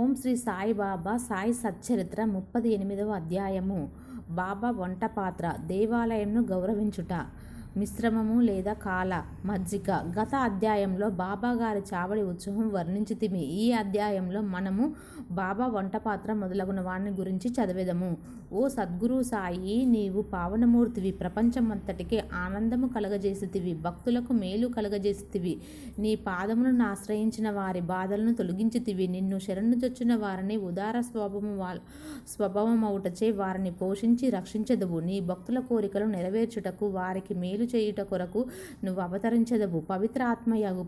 ఓం శ్రీ సాయి బాబా సాయి సచ్చరిత్ర ముప్పది ఎనిమిదవ అధ్యాయము. బాబా వంట పాత్ర దేవాలయంను గౌరవించుట. మిశ్రమము లేదా కాల మజ్జిగ. గత అధ్యాయంలో బాబా గారి చావడి ఉత్సవం వర్ణించితిమి. ఈ అధ్యాయంలో మనము బాబా వంట పాత్ర మొదలగున వాడిని గురించి చదివేదము. ఓ సద్గురు సాయి నీవు పావనమూర్తివి. ప్రపంచమంతటికి ఆనందము కలగజేసితివి. భక్తులకు మేలు కలగజేసితివి. నీ పాదములను ఆశ్రయించిన వారి బాధలను తొలగించితివి. నిన్ను శరణు చొచ్చిన వారిని ఉదార స్వభావము వా స్వభావమవుటచే వారిని పోషించి రక్షించదువు. నీ భక్తుల కోరికలు నెరవేర్చుటకు వారికి మేలు చేయుట కొరకు నువ్వు అవతరించదవు. పవిత్ర ఆత్మయగు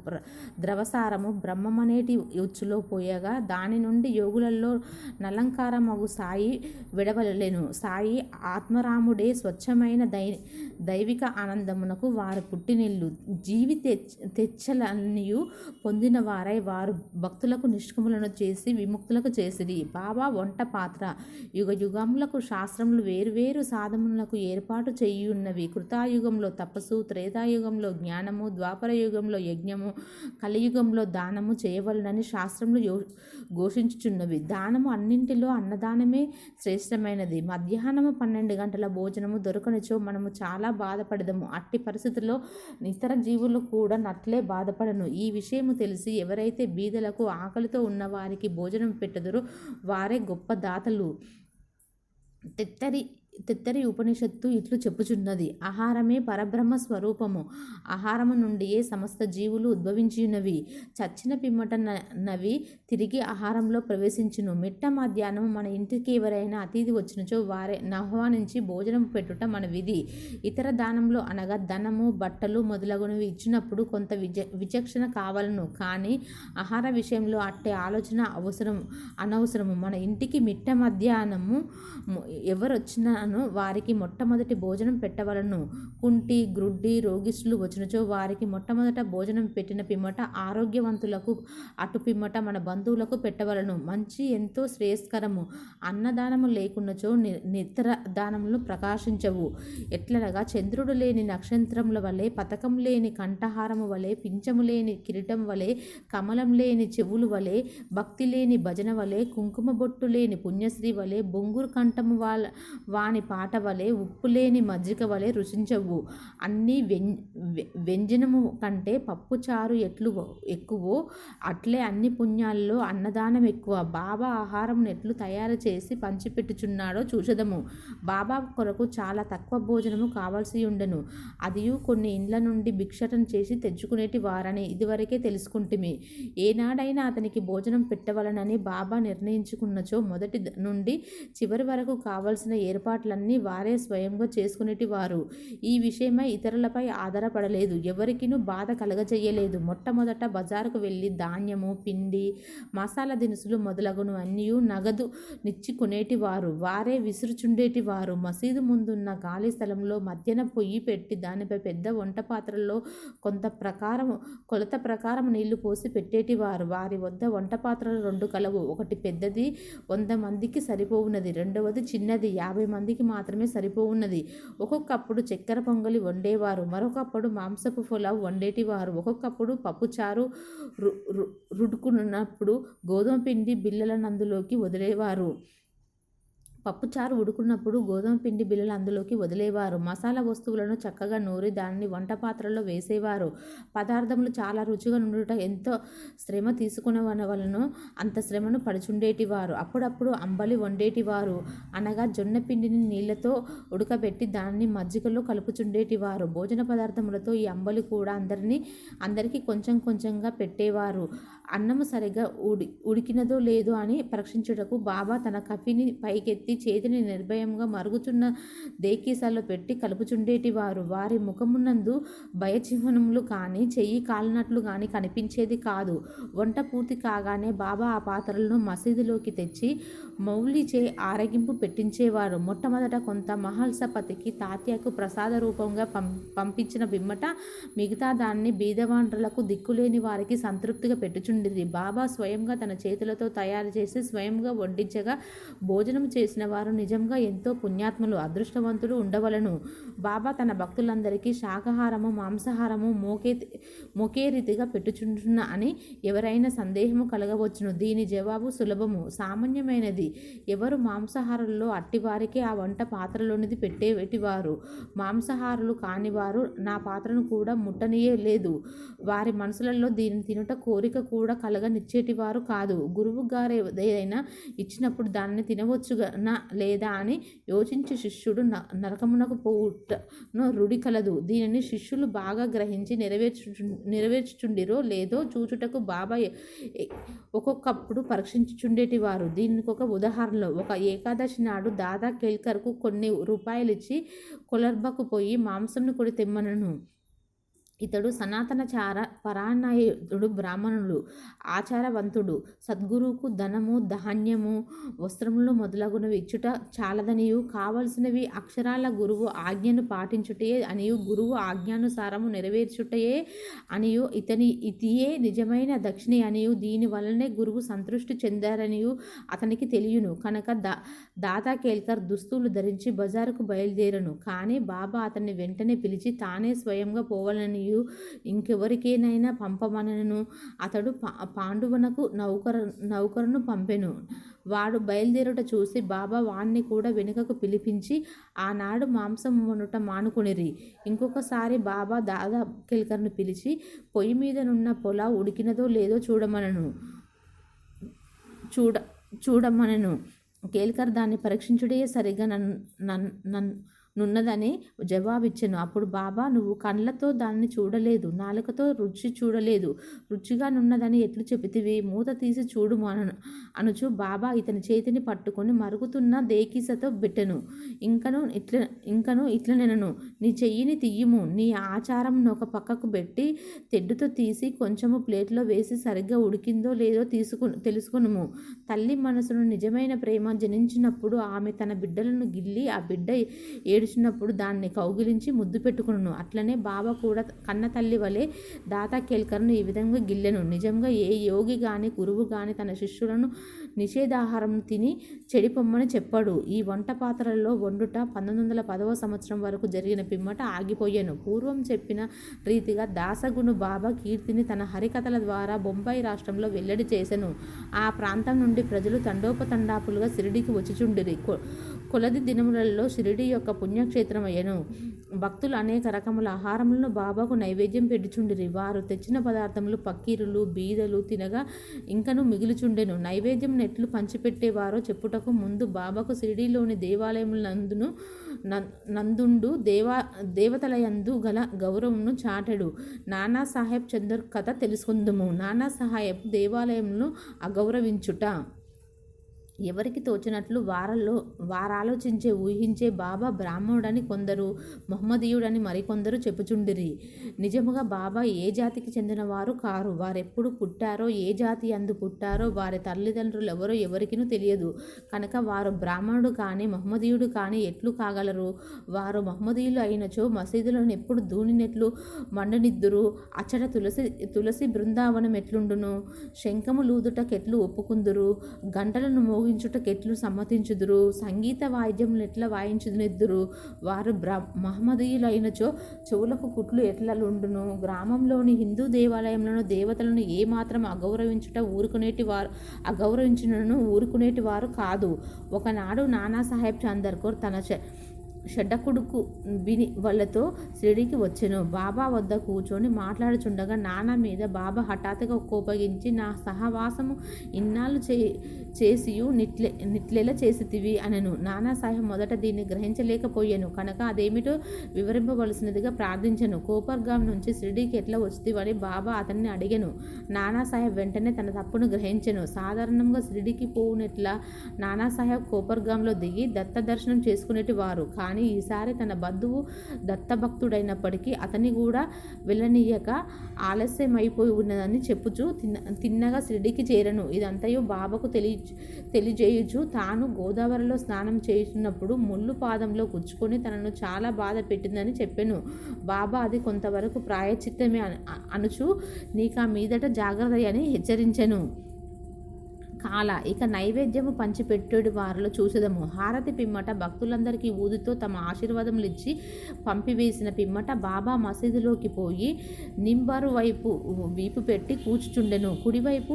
ద్రవసారము బ్రహ్మమనేటి ఉచ్చులో పోయగా దాని నుండి యోగులలో నలంకారమగు సాయి విడవలేను. సాయి ఆత్మరాముడే స్వచ్ఛమైన దై దైవిక ఆనందమునకు వారు పుట్టినిల్లు. జీవి తెచ్ తెచ్చలనియు పొందిన వారై వారు భక్తులకు నిష్కములను చేసి విముక్తులకు చేసిరి. బాబా వంట పాత్ర. యుగ యుగములకు శాస్త్రములు వేరువేరు సాధములకు ఏర్పాటు చేయున్నవి. కృతాయుగంలో తపస్సు త్రేతాయుగంలో జ్ఞానము ద్వాపర యుగంలో యజ్ఞము కలియుగంలో దానము చేయవలనని శాస్త్రములు యో ఘోషించుచున్నవి. దానము అన్నింటిలో అన్నదానమే శ్రేష్టమైనది. మధ్యాహ్నము పన్నెండు గంటల భోజనము దొరకనిచో మనము చాలా బాధపడదము. అట్టి పరిస్థితుల్లో ఇతర జీవులు కూడా నట్లే బాధపడను. ఈ విషయము తెలిసి ఎవరైతే బీదలకు ఆకలితో ఉన్న వారికి భోజనం పెట్టదురో వారే గొప్ప దాతలు. తెత్తరి తిత్తరి ఉపనిషత్తు ఇట్లు చెప్పుచున్నది. ఆహారమే పరబ్రహ్మ స్వరూపము. ఆహారము నుండియే సమస్త జీవులు ఉద్భవించినవి చచ్చిన పిమ్మట నవి తిరిగి ఆహారంలో ప్రవేశించును. మిట్ట మధ్యాహ్నం మన ఇంటికి ఎవరైనా అతిథి వచ్చినచో వారే ఆహ్వానించి భోజనం పెట్టుట మన విధి. ఇతర దానంలో అనగా ధనము బట్టలు మొదలగునవి ఇచ్చినప్పుడు కొంత విజ విచక్షణ కావలను. కానీ ఆహార విషయంలో అట్టే ఆలోచన అవసరం అనవసరము. మన ఇంటికి మిట్ట మధ్యాహ్నము ఎవరొచ్చినా ను వారికి మొట్టమొదటి భోజనం పెట్టవలను. కుంటి గ్రుడ్డి రోగిష్ఠులు వచ్చినచో వారికి మొట్టమొదట భోజనం పెట్టిన పిమ్మట ఆరోగ్యవంతులకు అటు పిమ్మట మన బంధువులకు పెట్టవలను. మంచి ఎంతో శ్రేయస్కరము. అన్నదానము లేకున్నచో నిద్ర దానములు ప్రకాశించవు. ఎట్లనగా చంద్రుడు లేని నక్షత్రముల వలె పథకం లేని కంఠహారము వలె పింఛము లేని కిరీటం వలె కమలం లేని చెవులు వలె భక్తి లేని భజన వలె కుంకుమ బొట్టు లేని పుణ్యశ్రీ వలె బొంగురు కంఠము వాళ్ళ వాని పాట వలె ఉప్పు లేని మజ్జిగ వలె రుచించవు. అన్ని వెం వ్యంజనము కంటే పప్పుచారు ఎట్లు ఎక్కువో అట్లే అన్ని పుణ్యాల్లో అన్నదానం ఎక్కువ. బాబా ఆహారం ఎట్లు తయారు చేసి పంచిపెట్టుచున్నాడో చూసదము బాబా కొరకు చాలా తక్కువ భోజనము కావాల్సి ఉండను. అదియు కొన్ని ఇండ్ల నుండి భిక్షటం చేసి తెచ్చుకునేటి వారని ఇదివరకే తెలుసుకుంటుమి. ఏనాడైనా అతనికి భోజనం పెట్టవలనని బాబా నిర్ణయించుకున్నచో మొదటి నుండి చివరి వరకు కావలసిన ఏర్పాట్లన్నీ వారే స్వయంగా చేసుకునేటివారు. ఈ విషయమై ఇతరులపై ఆధారపడలేదు. ఎవరికినూ బాధ కలగజేయలేదు. మొట్టమొదట బజారుకు వెళ్ళి ధాన్యము పిండి మసాలా దినుసులు మొదలగును. అన్నీ నగదు నిచ్చుకునేటివారు. వారే విసురుచుండేటివారు. మసీదు ముందున్న ఖాళీ స్థలంలో మధ్యన పొయ్యి పెట్టి దానిపై పెద్ద వంట పాత్రల్లో కొంత ప్రకారం కొలత ప్రకారం నీళ్ళు పోసి పెట్టేటివారు. వారి వద్ద వంట పాత్రలు రెండు కలవు. ఒకటి పెద్దది వంద మందికి సరిపోవున్నది రెండవది చిన్నది. యాభై మందికి మాత్రమే సరిపోవున్నది. ఒక్కొక్కప్పుడు చక్కెర పొంగలి వండేవారు మరొకప్పుడు మాంసపు పులావ్ వండేటివారు. ఒక్కొక్కప్పుడు పప్పుచారు రు రుడుకున్నప్పుడు గోధుమ పిండి బిళ్ళలనందులోకి వదిలేవారు. పప్పుచారు ఉడుకున్నప్పుడు గోధుమ పిండి బిళ్ళలు అందులోకి వదిలేవారు. మసాలా వస్తువులను చక్కగా నూరి దానిని వంట పాత్రలో వేసేవారు. పదార్థములు చాలా రుచిగా నుండుట ఎంతో శ్రమ తీసుకునే వలన అంత శ్రమను పడుచుండేటివారు. అప్పుడప్పుడు అంబలి వండేటివారు. అనగా జొన్న పిండిని నీళ్ళతో ఉడకబెట్టి దానిని మజ్జిగలో కలుపుచుండేటివారు. భోజన పదార్థములతో ఈ అంబలి కూడా అందరినీ అందరికీ కొంచెం కొంచెంగా పెట్టేవారు. అన్నము సరిగా ఉడి ఉడికినదో లేదో అని పరీక్షించుటకు బాబా తన కఫీని పైకెత్తి చేతిని నిర్భయంగా మరుగుచున్న దేకీసాల్లో పెట్టి కలుపుచుండేటివారు. వారి ముఖమునందు భయచిహ్నములు కానీ చెయ్యి కాలినట్లు కానీ కనిపించేది కాదు. వంట పూర్తి కాగానే బాబా ఆ పాత్రలను మసీదులోకి తెచ్చి మౌలిచే ఆరగింపు పెట్టించేవారు. మొట్టమొదట కొంత మహల్సపతికి తాత్యకు ప్రసాద రూపంగా పం పంపించిన బిమ్మట మిగతా దాన్ని బీదవాండ్రులకు దిక్కులేని వారికి సంతృప్తిగా పెట్టుచుండేది బాబా స్వయంగా తన చేతులతో తయారు చేసి స్వయంగా వడ్డించగా భోజనం చేసిన వారు నిజంగా ఎంతో పుణ్యాత్ములు అదృష్టవంతులు ఉండవలను. బాబా తన భక్తులందరికీ శాకాహారము మాంసాహారము మోకే మొకే రీతిగా పెట్టుచుంటున్న అని ఎవరైనా సందేహము కలగవచ్చును. దీని జవాబు సులభము. సామాన్యమైనది ఎవరు మాంసాహారుల్లో అట్టివారికి ఆ వంట పాత్రలోనిది పెట్టేటివారు. మాంసాహారులు కానివారు నా పాత్రను కూడా ముట్టనియే లేదు. వారి మనసులలో దీనిని తినుట కోరిక కూడా కలగనిచ్చేటివారు కాదు. గురువు గారు ఏదైనా ఇచ్చినప్పుడు దానిని తినవచ్చునా లేదా అని యోచించి శిష్యుడు న నరకమునకు పోవుటను రుడి కలదు దీనిని శిష్యులు బాగా గ్రహించి నెరవేర్చు నెరవేర్చుచుండిరో లేదో చూచుటకు బాబా ఒక్కొక్కప్పుడు పరీక్షించుచుండేటి వారు దీనికి ఒక ఉదాహరణలో ఒక ఏకాదశి నాడు దాదా కేల్కర్కు కొన్ని రూపాయలు ఇచ్చి కొలర్బకు పోయి మాంసంను కూడా తెమ్మనను ఇతడు సనాతనచార పరాయణుడు బ్రాహ్మణుడు ఆచారవంతుడు సద్గురువుకు ధనము ధాన్యము వస్త్రములు మొదలగునవి. ఇచ్చుట చాలదనియు కావలసినవి అక్షరాల గురువు ఆజ్ఞను పాటించుటయే అనియు గురువు ఆజ్ఞానుసారము నెరవేర్చుటయే అనియు ఇతని ఇతియే నిజమైన దక్షిణి అనియు. దీని వలనే గురువు సంతృష్టి చెందారనియు అతనికి తెలియను. కనుక దా దాదా కేల్కర్ దుస్తులు ధరించి బజారుకు బయలుదేరను. కానీ బాబా అతన్ని వెంటనే పిలిచి తానే స్వయంగా పోవాలని మరియు ఇంకెవరికైనా పంపమనను. అతడు పా పాండువనకు నౌకర నౌకరును పంపెను. వాడు బయలుదేరుట చూసి బాబా వాణ్ణి కూడా వెనుకకు పిలిపించి ఆనాడు మాంసం వండుట మానుకునిరి. ఇంకొకసారి బాబా దాదా కేల్కర్ను పిలిచి పొయ్యి మీదనున్న పొల ఉడికినదో లేదో చూడమనను. చూడ చూడమనను. కేల్కర్ దాన్ని పరీక్షించుడే సరిగ్గా నన్ను నన్ను నున్నదని జవాబిచ్చెను. అప్పుడు బాబా నువ్వు కళ్ళతో దాన్ని చూడలేదు నాలుకతో రుచి చూడలేదు. రుచిగా నున్నదని ఎట్లు చెబితివి మూత తీసి చూడుము అను అనుచు బాబా ఇతని చేతిని పట్టుకొని మరుగుతున్న దేకీసతో పెట్టెను ఇంకను ఇట్ల ఇంకను ఇట్ల నినను. నీ చెయ్యిని తీయము నీ ఆచారం ఒక పక్కకు పెట్టి తెడ్డుతో తీసి కొంచెము ప్లేట్లో వేసి సరిగ్గా ఉడికిందో లేదో తీసుకు తెలుసుకునుము. తల్లి మనసును నిజమైన ప్రేమ జనించినప్పుడు ఆమె తన బిడ్డలను గిల్లి ఆ బిడ్డ ఏడు ఏడ్చినప్పుడు దాన్ని కౌగిలించి ముద్దు పెట్టుకును అట్లనే బాబా కూడా కన్న తల్లి వలె దాతా కేల్కర్ను ఈ విధంగా గిల్లెను. నిజంగా ఏ యోగి కానీ గురువు కానీ తన శిష్యులను నిషేధాహారం తిని చెడిపొమ్మని చెప్పాడు. ఈ వంట పాత్రలలో వండుట పంతొమ్మిది వందల పదవ సంవత్సరం వరకు జరిగిన పిమ్మట ఆగిపోయాను. పూర్వం చెప్పిన రీతిగా దాసగును బాబా కీర్తిని తన హరికథల ద్వారా బొంబాయి రాష్ట్రంలో వెల్లడి చేసెను. ఆ ప్రాంతం నుండి ప్రజలు తండోపతండాపులుగా షిరిడికి వచ్చిచుండిరి. కొలది దినములలో షిరిడి యొక్క పుణ్యక్షేత్రం అయ్యను భక్తులు అనేక రకముల ఆహారములను బాబాకు నైవేద్యం పెట్టుచుండిరి. వారు తెచ్చిన పదార్థములు పక్కీరులు బీదలు తినగా ఇంకను మిగిలిచుండెను. నైవేద్యం నెట్లు పంచిపెట్టేవారో చెప్పుటకు ముందు బాబాకు షిరిడీలోని దేవాలయములందును నందును నందుండు దేవా దేవతలయందు గల గౌరవమును చాటడు. నానా సాహెబ్ చందర్ కథ తెలుసుకుందుము. నానా సాహెబ్ దేవాలయంను అగౌరవించుట. ఎవరికి తోచినట్లు వారల్లో వారాలోచించే ఊహించే బాబా బ్రాహ్మణుడని కొందరు మహమ్మదీయుడని మరికొందరు చెప్పుచుండిరి. నిజముగా బాబా ఏ జాతికి చెందినవారు కారు? వారెప్పుడు పుట్టారో ఏ జాతి అందు పుట్టారో వారి తల్లిదండ్రులు ఎవరో ఎవరికినూ తెలియదు. కనుక వారు బ్రాహ్మణుడు కానీ మహమ్మదీయుడు కానీ ఎట్లు కాగలరు? వారు మహమ్మదీయులు అయినచో మసీదులను ఎప్పుడు దూనినెట్లు మండనిద్దురు? అచ్చట తులసి తులసి బృందావనం ఎట్లుండును? శంఖము లూదుటకెట్లు ఒప్పుకుందురు? గంటలను మోగించుటకెట్లు సమ్మతించుదురు? సంగీత వాయిద్యములు ఎట్లా వాయించుదునిద్దురు? వారు బ్ర మహమ్మదీయులైనచో చెవులకు కుట్లు ఎట్లలుండును? గ్రామంలోని హిందూ దేవాలయంలోని దేవతలను ఏమాత్రం అగౌరవించుట ఊరుకునేటి వారు అగౌరవించునను ఊరుకునేటి వారు కాదు. ఒకనాడు నానాసాహెబ్ చందర్కర్ తన చె- షడ్డకుడుకు బిని వాళ్ళతో షిరిడికి వచ్చెను. బాబా వద్ద కూర్చొని మాట్లాడుచుండగా నాన్న మీద బాబా హఠాత్తుగా కోపగించి నా సహవాసము ఇన్నాళ్ళు చే చేసియు నిట్లే నిట్లేలా చేసితివి అనను. నానా సాహెబ్ మొదట దీన్ని గ్రహించలేకపోయాను. కనుక అదేమిటో వివరింపవలసినదిగా ప్రార్థించను. కోపర్గాం నుంచి షిరిడీకి ఎట్లా వస్తువని బాబా అతన్ని అడిగాను. నానాసాహెబ్ వెంటనే తన తప్పును గ్రహించను. సాధారణంగా షిరిడికి పోవునెట్లా నానాసాహెబ్ కోపర్గాంలో దిగి దత్త దర్శనం చేసుకునేటి వారు కానీ కానీ ఈసారి తన బంధువు దత్తభక్తుడైనప్పటికీ అతని కూడా వెళ్ళనీయక ఆలస్యమైపోయి ఉన్నదని చెప్పుచు తిన్న తిన్నగా షిరిడీకి చేరను. ఇదంతయు బాబాకు తెలియ తెలియజేయుచు తాను గోదావరిలో స్నానం చేస్తున్నప్పుడు ముళ్ళు పాదంలో గుచ్చుకొని తనను చాలా బాధ పెట్టిందని చెప్పాను. బాబా అది కొంతవరకు ప్రాయచిత్తమే అనుచు నీకు మీదట జాగ్రత్త అని హెచ్చరించెను. కాల. ఇక నైవేద్యము పంచిపెట్టేడు వారిలో చూసేదము. హారతి పిమ్మట భక్తులందరికీ ఊదితో తమ ఆశీర్వాదములు ఇచ్చి పంపివేసిన పిమ్మట బాబా మసీదులోకి పోయి నింబరు వైపు వీపు పెట్టి కూర్చుచుండెను. కుడివైపు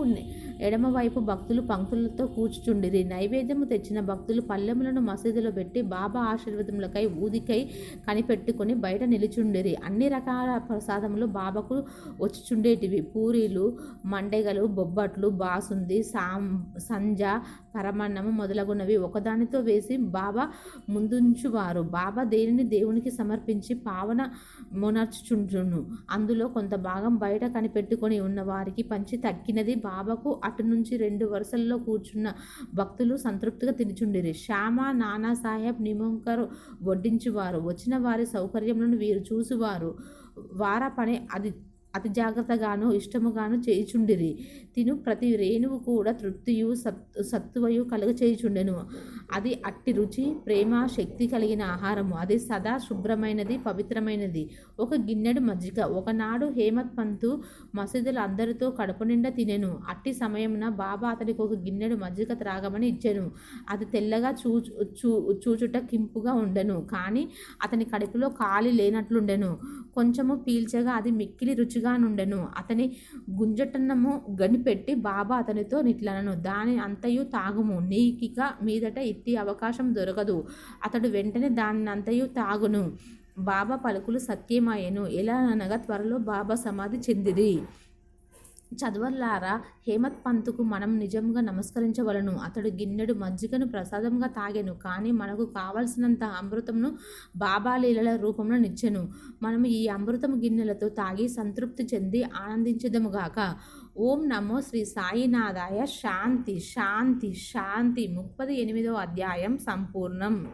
ఎడమవైపు భక్తులు పంక్తులతో కూర్చుచుండిరి. నైవేద్యము తెచ్చిన భక్తులు పల్లెములను మసీదులో పెట్టి బాబా ఆశీర్వాదములకై ఊదికై కనిపెట్టుకొని బయట నిలుచుండిరి. అన్ని రకాల ప్రసాదములు బాబాకు వచ్చుచుండేటివి. పూరీలు మండెగలు బొబ్బట్లు బాసుంది సాం సంజ పరమాన్నము మొదలగునవి ఒకదానితో వేసి బాబా ముందుంచువారు. బాబా దేనిని దేవునికి సమర్పించి పావన మొనర్చుచుంటును అందులో కొంత భాగం బయట కనిపెట్టుకొని ఉన్న వారికి పంచి తక్కినది బాబాకు అటు నుంచి రెండు వరుసల్లో కూర్చున్న భక్తులు సంతృప్తిగా తినిచుండిరి. శ్యామ నానా సాహెబ్ నిమంకరు వడ్డించువారు. వచ్చిన వారి సౌకర్యములను వీరు చూసువారు. వార పని అది అతి జాగ్రత్తగాను ఇష్టముగాను చేయుచుండిరి. తిను ప్రతి రేణువు కూడా తృప్తియు సత్ సత్తువయు కలుగ చేయుచుండెను అది అట్టి రుచి ప్రేమ శక్తి కలిగిన ఆహారము. అది సదా శుభ్రమైనది పవిత్రమైనది. ఒక గిన్నెడు మజ్జిగ. ఒకనాడు హేమత్ పంతు మసీదులు అందరితో కడుపు నిండా తినెను. అట్టి సమయమున బాబా అతనికి ఒక గిన్నెడు మజ్జిగ త్రాగమని ఇచ్చాను. అది తెల్లగా చూ చూ చూచుట కింపుగా ఉండెను. కానీ అతని కడుపులో కాలి లేనట్లుండెను. కొంచెము పీల్చగా అది మిక్కిలి రుచిగా నుండెను. అతని గుంజటన్నము గనిపెట్టి బాబా అతనితో నిట్లనను. దాని అంతయు తాగుము. నీకిక మీదట ఇట్టి అవకాశం దొరకదు. అతడు వెంటనే దాన్నంతయు తాగును. బాబా పలుకులు సత్యమాయను. ఎలా అనగా త్వరలో బాబా సమాధి చెందిది. చదవర్లారా హేమత్ పంతుకు మనం నిజంగా నమస్కరించవలను. అతడు గిన్నెడు మజ్జిగను ప్రసాదంగా తాగాను. కానీ మనకు కావలసినంత అమృతంను బాబా లీలల రూపంలో నిచ్చెను. మనం ఈ అమృతం గిన్నెలతో తాగి సంతృప్తి చెంది ఆనందించదముగాక ఓం నమో శ్రీ సాయినాథాయ. శాంతి శాంతి శాంతి. ముప్పది ఎనిమిదో అధ్యాయం సంపూర్ణం.